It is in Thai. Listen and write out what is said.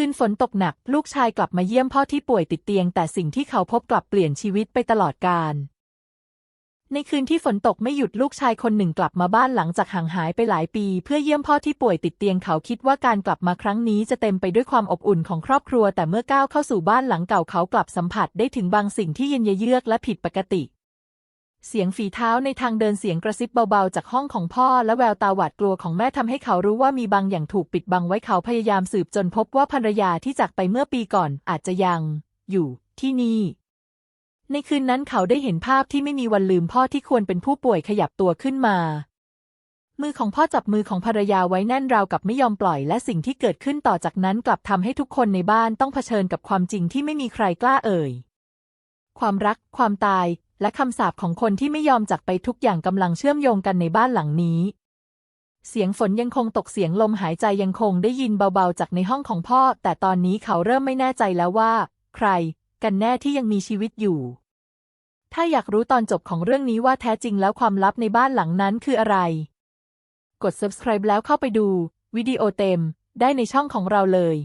คืนฝนตกหนัก ลูกชายกลับมาเยี่ยมพ่อที่ป่วยติดเตียง แต่สิ่งที่เขาพบกลับเปลี่ยนชีวิตไปตลอดกาลในคืนที่ฝนตกไม่หยุดลูกชายคนหนึ่งกลับมาบ้านหลังจากห่างหายไปหลายปี เพื่อเยี่ยมพ่อที่ป่วยติดเตียงเขาคิดว่าการกลับมาครั้งนี้จะเต็มไปด้วยความอบอุ่นของครอบครัว แต่เมื่อก้าวเข้าสู่บ้านหลังเก่าเขากลับสัมผัสได้ถึงบางสิ่งที่เย็นเยือกและผิดปกติ เสียงฝีเท้าในทางเดินเสียงกระซิบเบาๆ จากห้องของพ่อ และแววตาหวาดกลัวของแม่ทำให้เขารู้ว่ามีบางอย่างถูกปิดบังไว้เขาพยายามสืบจนพบว่าภรรยาที่จากไปเมื่อปีก่อนอาจจะยัง อยู่ที่นี่ ในคืนนั้นเขาได้เห็นภาพที่ไม่มีวันลืมพ่อที่ควรเป็นผู้ป่วยขยับตัวขึ้นมา มือของพ่อจับมือของภรรยาไว้แน่นราวกับไม่ยอมปล่อย และสิ่งที่เกิดขึ้นต่อจากนั้นกลับทำให้ทุกคนในบ้านต้องเผชิญกับความจริงที่ไม่มีใครกล้าเอ่ย ความรัก ความตาย และคำสาปของคนที่ไม่ยอมจากไปทุกอย่างกำลังเชื่อมโยงกันในบ้านหลังนี้ เสียงฝนยังคงตกเสียงลมหายใจยังคงได้ยินเบาๆจากในห้องของพ่อ แต่ตอนนี้เขาเริ่มไม่แน่ใจแล้วว่า ใคร กันแน่ที่ยังมีชีวิตอยู่ ถ้าอยากรู้ตอนจบของเรื่องนี้ว่าแท้จริงแล้วความลับในบ้านหลังนั้นคืออะไร กด subscribe แล้วเข้าไปดู วิดีโอเต็ม ได้ในช่องของเราเลย